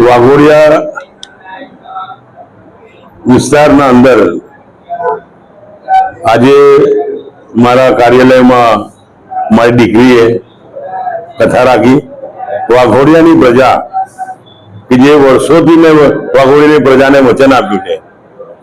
વાઘોડિયા વિસ્તારના અંદર આજે મારા કાર્યાલયમાં મારી દીકરીએ કથા રાખી વાઘોડિયાની પ્રજા કે જે વર્ષોથી મેં વાઘોડિયાની પ્રજાને વચન આપ્યું છે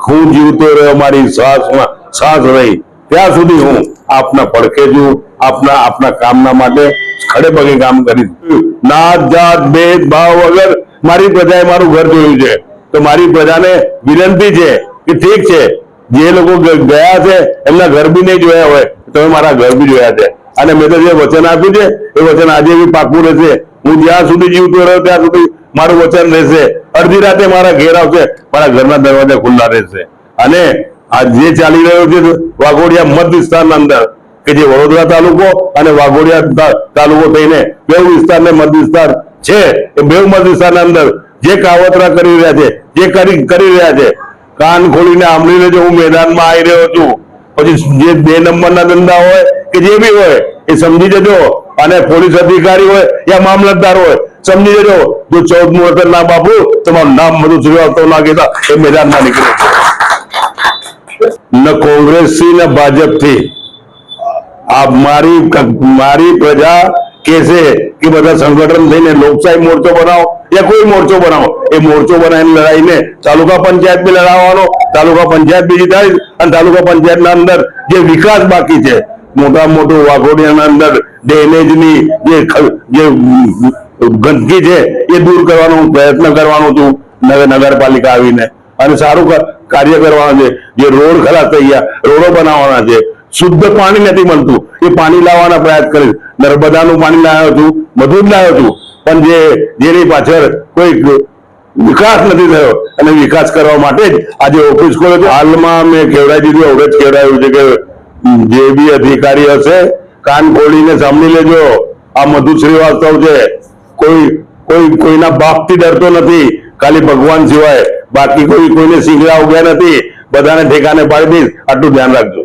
હું જીવતો રહ્યો મારી શ્વાસમાં શ્વાસ રહી ત્યાં સુધી હું આપના પડખે છું આપના આપના કામના માટે ખડે પગે કામ કરીશ નાત, જાત, ભેદ, ભાવ વગર મારી પ્રજાએ મારું ઘર જોયું છે. તો મારી પ્રજાને વિનંતી છે કે ઠીક છે, જે લોકો ગયા છે, એમના ઘર બી નહીં જોયા હોય, તમે મારા ઘર બી જોયા છે. અને મેં તો જે વચન આપ્યું છે, એ વચન આજે બી પાકું રહેશે. હું જ્યાં સુધી જીવતો રહ્યો, ત્યાં સુધી મારું વચન રહેશે. અડધી રાતે મારા ઘેર આવશે, મારા ઘરના દરવાજા ખુલ્લા રહેશે. અને આ જે ચાલી રહ્યો છે, વાઘોડિયા મત વિસ્તારના અંદર કે જે વડોદરા તાલુકો અને વાઘોડિયા તાલુકો થઈને બેઉ વિસ્તાર ને મત વિસ્તાર છે, એ બેઉ મધ વિસ્તારના અંદર જે કાવતરા કરી રહ્યા છે, જે કરી કરી રહ્યા છે, કાન ખોલીને આંબળી લેજો હું મેદાનમાં આવી રહ્યો છું, પછી જે બે નંબરના ધંધા હોય કે જે બી હોય, એ સમજી જજો. અને પોલીસ અધિકારી હોય યા મામલતદાર હોય, સમજી જજો. જો ચૌદ મુહૂર્ત ના બાપુ, તમારું નામ બધું શ્રીવાસ્તવ ના કહેતા, એ મેદાનમાં નીકળે ન ને ભાજપ ભાજપથી. આ મારી મારી પ્રજા કહેશે કે બધા સંગઠન થઈને લોકશાહી મોરચો બનાવો, યા કોઈ મોરચો બનાવો. એ મોરચો બનાવીને લડાઈને તાલુકા પંચાયત બી લડાવવાનો, તાલુકા પંચાયત બી જીતાડી અને તાલુકા પંચાયતના અંદર જે વિકાસ બાકી છે, મોટા મોટું વાઘોડિયાના અંદર ડેમેજની જે જે ગંદકી છે એ દૂર કરવાનો પ્રયત્ન કરવાનો છું નગર નગરપાલિકા આવીને. અને સારું કાર્ય કરવાનું છે, જે રોડ ખરાબ થઈ ગયા, રોડો બનાવવાના છે. શુદ્ધ પાણી નથી મળતું. એ પાણી લાવવાના પ્રયાસ કરીશ. નર્મદાનું પાણી લાવ્યો હતું, બધું જ લાવ્યો હતું. પણ જે, જેની પાછળ કોઈ વિકાસ નથી થયો અને વિકાસ કરવા માટે જ આજે ઓફિસ ખોલે હાલમાં મેં કેવડાવી દીધું જ કેવડાવ્યું છે કે જે બી અધિકારી હશે, કાન ખોલીને સાંભળી લેજો. આ મધુ શ્રીવાસ્તવ છે. કોઈ કોઈ, કોઈના બાપથી ડરતો નથી. ખાલી ભગવાન સિવાય બાકી કોઈ, કોઈને શીંગડા ઉગ્યા નથી. બધાને ઠેકાને પાડી દઈશ. આટલું ધ્યાન રાખજો.